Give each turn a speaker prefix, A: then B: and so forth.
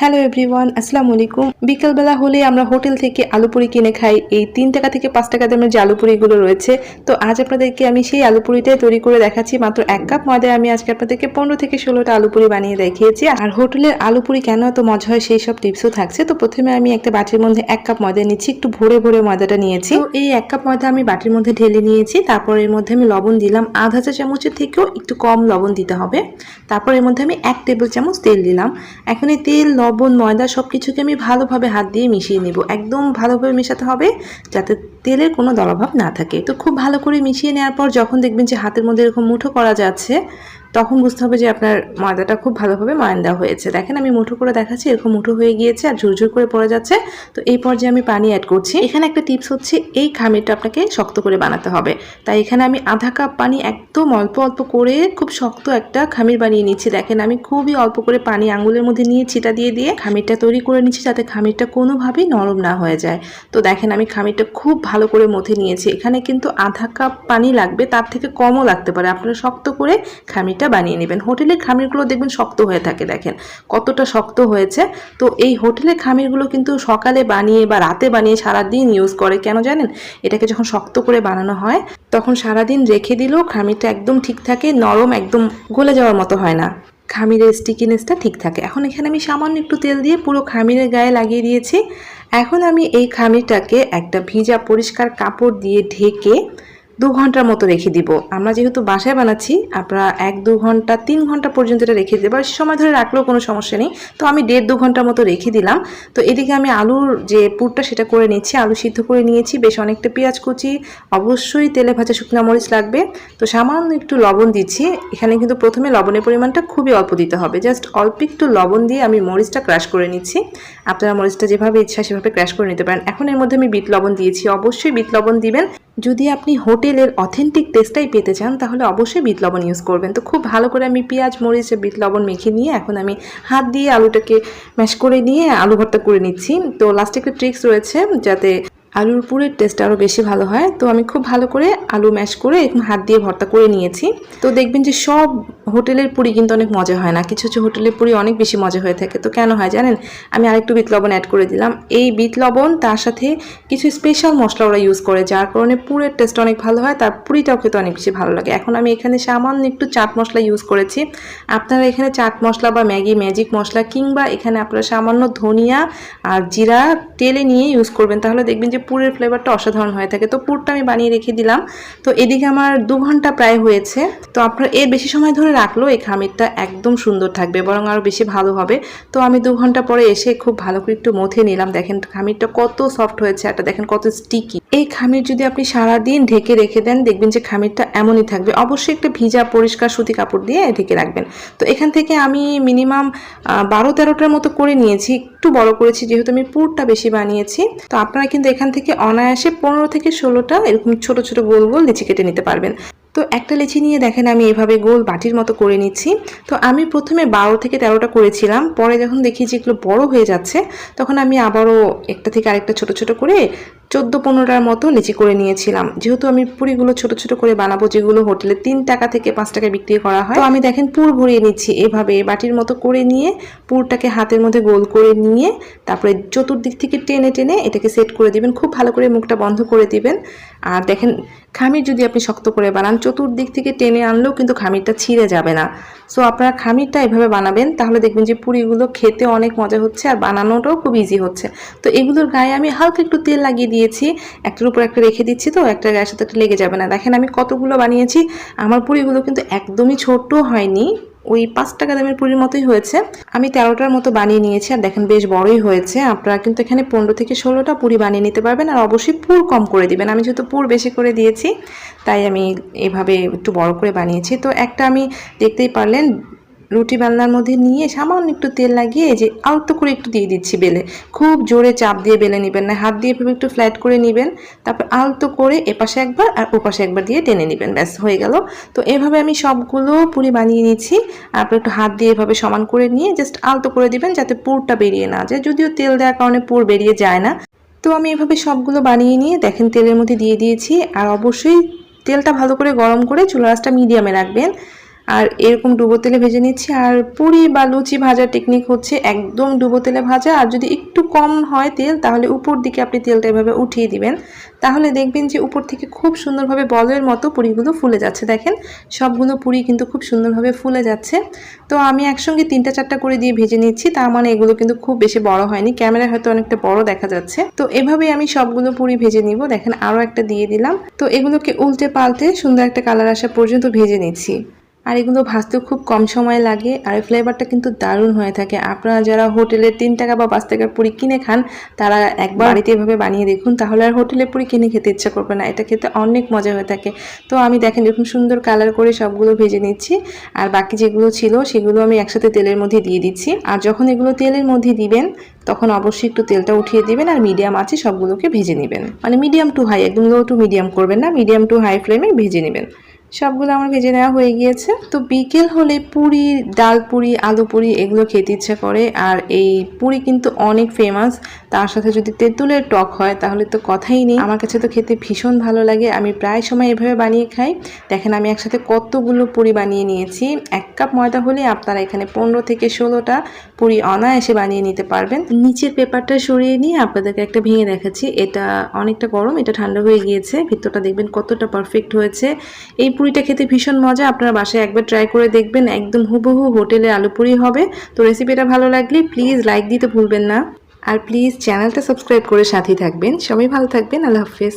A: Hello everyone আসসালামু আলাইকুম বিকেলবেলা হলে আমরা হোটেল থেকে আলুপুরি কিনে খাই। এই তিন টাকা থেকে পাঁচ টাকা দামের যে আলুপুরিগুলো রয়েছে, তো আজ আপনাদেরকে আমি সেই আলুপুরিটাই তৈরি করে দেখাচ্ছি। মাত্র এক কাপ ময়দায় আমি আজকে আপনাদেরকে পনেরো থেকে ষোলোটা আলুপুরি বানিয়ে দেখিয়েছি। আর হোটেলের আলুপুরি কেন এত মজা হয় সেই সব টিপসও থাকছে। তো প্রথমে আমি একটা বাটির মধ্যে এক কাপ ময়দা নিচ্ছি, একটু ভরে ভরে ময়দাটা নিয়েছি। তো এই এক কাপ ময়দা আমি বাটির মধ্যে ঢেলে নিয়েছি। তারপর এর মধ্যে আমি লবণ দিলাম আধা চা চামচের থেকেও একটু কম লবণ দিতে হবে। তারপর এর মধ্যে আমি এক টেবিল চামচ তেল দিলাম। এখন এই তেল লবণ, ময়দা সব কিছুকে আমি ভালোভাবে হাত দিয়ে মিশিয়ে নেব। একদম ভালোভাবে মেশাতে হবে যাতে তেলের কোনো দলাভাব না থাকে। তো খুব ভালো করে মিশিয়ে নেওয়ার পর যখন দেখবেন যে হাতের মধ্যে এরকম মুঠো করা যাচ্ছে, তখন বুঝতে হবে যে আপনার ময়দাটা খুব ভালোভাবে ময়ান দেওয়া হয়েছে। দেখেন আমি মুঠো করে দেখাচ্ছি, এরকম মুঠো হয়ে গিয়েছে আর ঝুরঝুর করে পড়ে যাচ্ছে। তো এই পর্যায়ে আমি পানি অ্যাড করছি। এখানে একটা টিপস হচ্ছে, এই খামিরটা আপনাকে শক্ত করে বানাতে হবে। তাই এখানে আমি আধা কাপ পানি একদম অল্প অল্প করে খুব শক্ত একটা খামির বানিয়ে নিচ্ছি। দেখেন আমি খুবই অল্প করে পানি আঙুলের মধ্যে নিয়ে ছিটা দিয়ে দিয়ে খামিরটা তৈরি করে নিচ্ছি, যাতে খামিরটা কোনোভাবেই নরম না হয়ে যায়। তো দেখেন আমি খামিরটা খুব ভালো করে মথে নিয়েছি। এখানে কিন্তু আধা কাপ পানি লাগবে, তার থেকে কমও লাগতে পারে। আপনারা শক্ত করে খামিরটা বানিয়ে নেবেন। হোটেলের খামিরগুলো দেখবেন শক্ত হয়ে থাকে, দেখেন কতটা শক্ত হয়েছে। তো এই হোটেলের খামিরগুলো কিন্তু সকালে বানিয়ে বা রাতে বানিয়ে সারাদিন ইউজ করে। কেন জানেন? এটাকে যখন শক্ত করে বানানো হয়, তখন সারাদিন রেখে দিলেও খামিরটা একদম ঠিক থাকে, নরম একদম গলে যাওয়ার মতো হয় না। খামিরের স্টিকিনেসটা ঠিক থাকে। এখন এখানে আমি সামান্য একটু তেল দিয়ে পুরো খামিরের গায়ে লাগিয়ে দিয়েছি। এখন আমি এই খামিরটাকে একটা ভিজা পরিষ্কার কাপড় দিয়ে ঢেকে দু ঘণ্টার মতো রেখে দিব। আমরা যেহেতু বাসায় বানাচ্ছি, আপনারা এক, দু ঘণ্টা, তিন ঘণ্টা পর্যন্ত এটা রেখে দিতে পারেন। সময় ধরে রাখলেও কোনো সমস্যা নেই। তো আমি দেড়, দু ঘণ্টার মতো রেখে দিলাম। তো এদিকে আমি আলুর যে পুরটা সেটা করে নিচ্ছি। আলু সিদ্ধ করে নিয়েছি। বেশ অনেকটা পেঁয়াজ কুচি, অবশ্যই তেলে ভাজা শুকনো মরিচ লাগবে। তো সামান্য একটু লবণ দিচ্ছি। এখানে কিন্তু প্রথমে লবণের পরিমাণটা খুবই অল্প দিতে হবে। জাস্ট অল্প একটু লবণ দিয়ে আমি মরিচটা ক্রাশ করে নিচ্ছি। আপনারা মরিচটা যেভাবে ইচ্ছা সেভাবে ক্র্যাশ করে নিতে পারেন। এখন এর মধ্যে আমি বিট লবণ দিয়েছি। অবশ্যই বিট লবণ দিবেন। যদি আপনি হোটেলের অথেন্টিক টেস্টটাই পেতে চান, তাহলে অবশ্যই বিট লবণ ইউজ করবেন। তো খুব ভালো করে আমি পেঁয়াজ, মরিচ বিট লবণ মেখে নিয়ে এখন আমি হাত দিয়ে আলুটাকে ম্যাশ করে নিয়ে আলু ভর্তা করে নিচ্ছি। তো লাস্টে একটা ট্রিক্স রয়েছে যাতে আলুর পুরের টেস্ট আরও বেশি ভালো হয়। তো আমি খুব ভালো করে আলু ম্যাশ করে এরকম হাত দিয়ে ভর্তা করে নিয়েছি। তো দেখবেন যে সব হোটেলের পুরি কিন্তু অনেক মজা হয় না। কিছু কিছু হোটেলের পুরি অনেক বেশি মজা হয়ে থাকে। তো কেন হয় জানেন? আমি আরেকটু বিট লবণ অ্যাড করে দিলাম। এই বিট লবণ, তার সাথে কিছু স্পেশাল মশলা ওরা ইউজ করে, যার কারণে পুরের টেস্ট অনেক ভালো হয়। তার পুরিটাও খেতে অনেক বেশি ভালো লাগে। এখন আমি এখানে সামান্য একটু চাট মশলা ইউজ করেছি। আপনারা এখানে চাট মশলা বা ম্যাগি ম্যাজিক মশলা কিংবা এখানে আপনারা সামান্য ধনিয়া আর জিরা তেলে নিয়ে ইউজ করবেন। তাহলে দেখবেন যে পুরের ফ্লেভারটা অসাধারণ হয়ে থাকে। তো পুরটা আমি বানিয়ে রেখে দিলাম। তো এদিকে আমার দু ঘণ্টা প্রায় হয়েছে। তো আপনারা এর বেশি সময় ধরে রাখলেও এই খামিরটা একদম সুন্দর থাকবে, বরং আরও বেশি ভালো হবে। তো আমি দু ঘণ্টা পরে এসে খুব ভালো করে একটু মথে নিলাম। দেখেন খামিরটা কত সফট হয়েছে একটা দেখেন কত স্টিকি এই খামির যদি আপনি সারা দিন ঢেকে রেখে দেন, দেখবেন যে খামিরটা এমনই থাকবে। অবশ্যই একটা ভিজা পরিষ্কার সুতি কাপড় দিয়ে ঢেকে রাখবেন। তো এখান থেকে আমি মিনিমাম বারো তেরোটার মতো করে নিয়েছি। একটু বড় করেছি, যেহেতু আমি পুরটা বেশি বানিয়েছি। তো আপনারা কিন্তু এখান থেকে অনায়াসে পনেরো থেকে ষোলোটা এরকম ছোট ছোট গোল গোল লিচি কেটে নিতে পারবেন। তো একটা লেচি নিয়ে দেখেন আমি এভাবে গোল বাটির মতো করে নিচ্ছি। তো আমি প্রথমে বারো থেকে তেরোটা করেছিলাম, পরে যখন দেখি যে এগুলো বড় হয়ে যাচ্ছে, তখন আমি আবারও একটা থেকে আরেকটা ছোট ছোট করে চোদ্দ পনেরোটার মতো লিচি করে নিয়েছিলাম। যেহেতু আমি পুরিগুলো ছোট ছোট করে বানাবো, যেগুলো হোটেলে তিন টাকা থেকে পাঁচ টাকা বিক্রি করা হয়, তো আমি দেখেন পুর ভরিয়ে নিচ্ছি এভাবে বাটির মতো করে নিয়ে, পুরটাকে হাতের মধ্যে গোল করে নিয়ে, তারপরে চতুর্দিক থেকে টেনে টেনে এটাকে সেট করে দিবেন, খুব ভালো করে মুখটা বন্ধ করে দিবেন। আর দেখেন, খামির যদি আপনি শক্ত করে বানান চতুর্দিক থেকে টেনে আনলেও কিন্তু খামিরটা ছিঁড়ে যাবে না। সো আপনারা খামিরটা এভাবে বানাবেন, তাহলে দেখবেন যে পুরিগুলো খেতে অনেক মজা হচ্ছে আর বানানোটাও খুব ইজি হচ্ছে। তো এগুলোর গায়ে আমি হালকা একটু তেল লাগিয়ে দিয়েছি, একটার উপর একটা রেখে দিচ্ছি তো একটা গায়ের সাথে একটা লেগে যাবে না। দেখেন আমি কতগুলো বানিয়েছি, আমার পুরিগুলো কিন্তু একদমই ছোট হয়নি। ওই পাঁচ টাকা দামের পুরির মতোই হয়েছে। আমি তেরোটার মতো বানিয়ে নিয়েছি আর দেখেন বেশ বড়ই হয়েছে। আপনারা কিন্তু এখানে পনেরো থেকে ষোলোটা পুরী বানিয়ে নিতে পারবেন আর অবশ্যই পুর কম করে দিবেন। আমি যেহেতু পুর বেশি করে দিয়েছি, তাই আমি এভাবে একটু বড় করে বানিয়েছি। তো একটা আমি দেখতেই পারলেন রুটি বেলনার মধ্যে নিয়ে সামান্য একটু তেল লাগিয়ে যে আলতো করে একটু দিয়ে দিচ্ছি বেলে। খুব জোরে চাপ দিয়ে বেলে নেবেন না, হাত দিয়ে একটু ফ্ল্যাট করে নেবেন, তারপর আলতো করে এপাশে একবার আর ওপাশে একবার দিয়ে টেনে নেবেন, ব্যাস হয়ে গেল। তো এভাবে আমি সবগুলো পুরি বানিয়ে নিচ্ছি। তারপর একটু হাত দিয়ে এভাবে সমান করে নিয়ে জাস্ট আলতো করে দিবেন যাতে পুরটা বেরিয়ে না যায়, যদিও তেল দেওয়ার কারণে পুর বেরিয়ে যায় না। তো আমি এভাবে সবগুলো বানিয়ে নিয়ে দেখেন তেলের মধ্যে দিয়ে দিয়েছি। আর অবশ্যই তেলটা ভালো করে গরম করে চুলা আঁচটা মিডিয়ামে রাখবেন। আর এরকম ডুবো তেলে ভেজে নিচ্ছি। আর পুরি বা লুচি ভাজার টেকনিক হচ্ছে একদম ডুবো তেলে ভাজা। আর যদি একটু কম হয় তেল, তাহলে উপর দিকে আপনি তেলটা এভাবে উঠিয়ে দিবেন। তাহলে দেখবেন যে উপর থেকে খুব সুন্দরভাবে বলের মতো পুরিগুলো ফুলে যাচ্ছে। দেখেন, সবগুলো পুরি কিন্তু খুব সুন্দরভাবে ফুলে যাচ্ছে। তো আমি একসঙ্গে তিনটা চারটা করে দিয়ে ভেজে নিচ্ছি। তার মানে এগুলো কিন্তু খুব বেশি বড় হয়নি। ক্যামেরায় হয়তো অনেকটা বড় দেখা যাচ্ছে। তো এভাবেই আমি সবগুলো পুরি ভেজে নিব। দেখেন, আরও একটা দিয়ে দিলাম। তো এগুলোকে উল্টে পাল্টে সুন্দর একটা কালার আসা পর্যন্ত ভেজে নিচ্ছি। আর এগুলো ভাজতেও খুব কম সময় লাগে। আর ফ্লেভারটা কিন্তু দারুণ হয়ে থাকে। আপনারা যারা হোটেলে তিন টাকা বা পাঁচ টাকার পুরি কিনে খান তারা একবার বাড়িতে এভাবে বানিয়ে দেখুন। তাহলে আর হোটেলে পুরি কিনে খেতে ইচ্ছা করবে না। এটা খেতে অনেক মজা হয়ে থাকে। তো আমি দেখেন এরকম সুন্দর কালার করে সবগুলো ভেজে নিচ্ছি। আর বাকি যেগুলো ছিল সেগুলো আমি একসাথে তেলের মধ্যে দিয়ে দিচ্ছি। আর যখন এগুলো তেলের মধ্যে দিবেন তখন অবশ্যই একটু তেলটা উঠিয়ে দিবেন আর মিডিয়াম আছে সবগুলোকে ভেজে নেবেন। মানে মিডিয়াম টু হাই একদম লো টু মিডিয়াম করবেন না। মিডিয়াম টু হাই ফ্লেমে ভেজে নেবেন। সবগুলো আমার ভেজে নেওয়া হয়ে গিয়েছে। তো বিকেল হলে পুরি, ডাল পুরি, আলু পুরি এগুলো খেতে ইচ্ছে করে। আর এই পুরি কিন্তু অনেক ফেমাস তার সাথে যদি তেঁতুলের টক হয়, তাহলে তো কথাই নেই। আমার কাছে তো খেতে ভীষণ ভালো লাগে। আমি প্রায় সময় এভাবে বানিয়ে খাই। দেখেন, আমি একসাথে কতগুলো পুরি বানিয়ে নিয়েছি। এক কাপ ময়দা হলে আপনারা এখানে পনেরো থেকে ষোলোটা পুরি অনায়াসে বানিয়ে নিতে পারবেন। নিচের পেপারটা সরিয়ে নিয়ে আপনাদেরকে একটা ভেঙে দেখাচ্ছি। এটা অনেকটা গরম, এটা ঠান্ডা হয়ে গিয়েছে। ভিতরটা দেখবেন কতটা পারফেক্ট হয়েছে। এই পুরিটা খেতে ভীষণ মজা। আপনারা বাসায় একবার ট্রাই করে দেখবেন, একদম হুবহু হোটেলে আলু পুরি হবে। তো রেসিপিটা ভালো লাগলে প্লিজ লাইক দিতে ভুলবেন না। আর প্লিজ চ্যানেলটা সাবস্ক্রাইব করে সাথেই থাকবেন। সবাই ভালো থাকবেন, আল্লাহ হাফেজ।